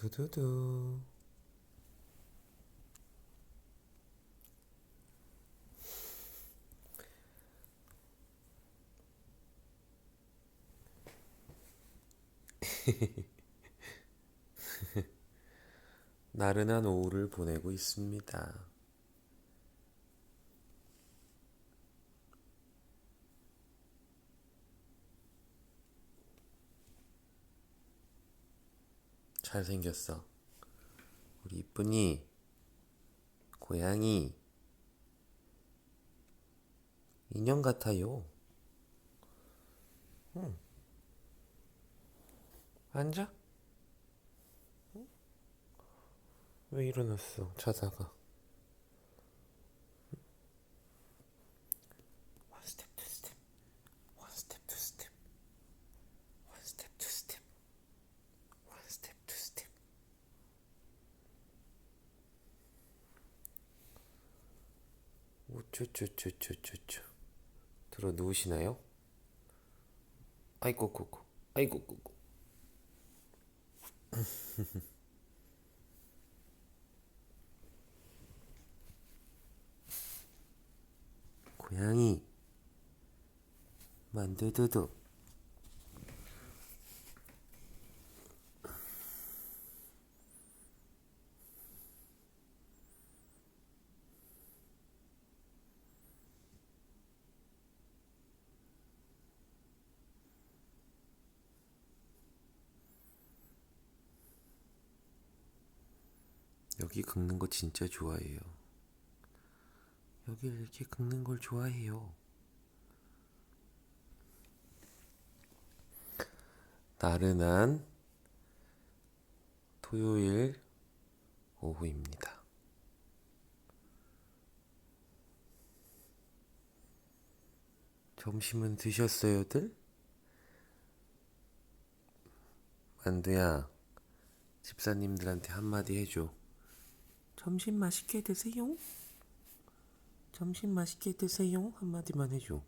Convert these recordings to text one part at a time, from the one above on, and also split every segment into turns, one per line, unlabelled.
두두두. 나른한 오후를 보내고 있습니다. 잘생겼어. 우리 이쁜이, 고양이, 인형 같아요. 응. 앉아? 응? 왜 일어났어? 자다가. 쭈쭈쭈쭈쭈쭈. 들어 누우시나요? 아이고 고고. 아이고 고고. 고양이 만두두두 여기 긁는 거 진짜 좋아해요. 여기 이렇게 긁는 걸 좋아해요. 나른한 토요일 오후입니다. 점심은 드셨어요들? 만두야, 집사님들한테 한마디 해줘. 점심 맛있게 드세요. 점심 맛있게 드세요. 한마디만 해줘.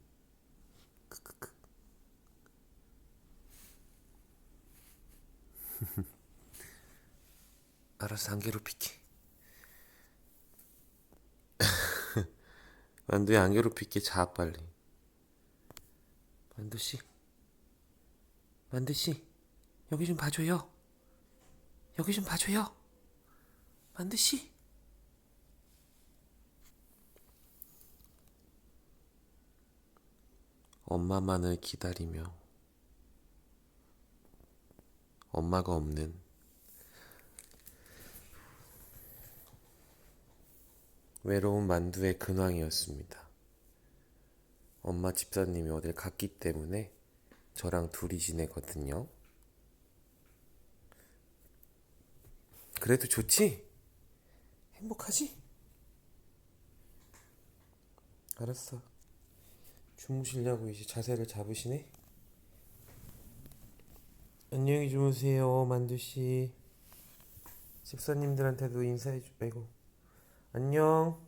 크크크. 알았어, 안 괴롭힐게. 만두야, 안 괴롭힐게. 자, 빨리. 만두 씨. 만두 씨. 여기 좀 봐줘요. 여기 좀 봐줘요. 만두 씨. 엄마만을 기다리며 엄마가 없는 외로운 만두의 근황이었습니다. 엄마 집사님이 어딜 갔기 때문에 저랑 둘이 지내거든요. 그래도 좋지? 행복하지? 알았어. 주무시려고 이제 자세를 잡으시네. 안녕히 주무세요, 만두 씨. 집사님들한테도 인사해 주. 아이고. 안녕.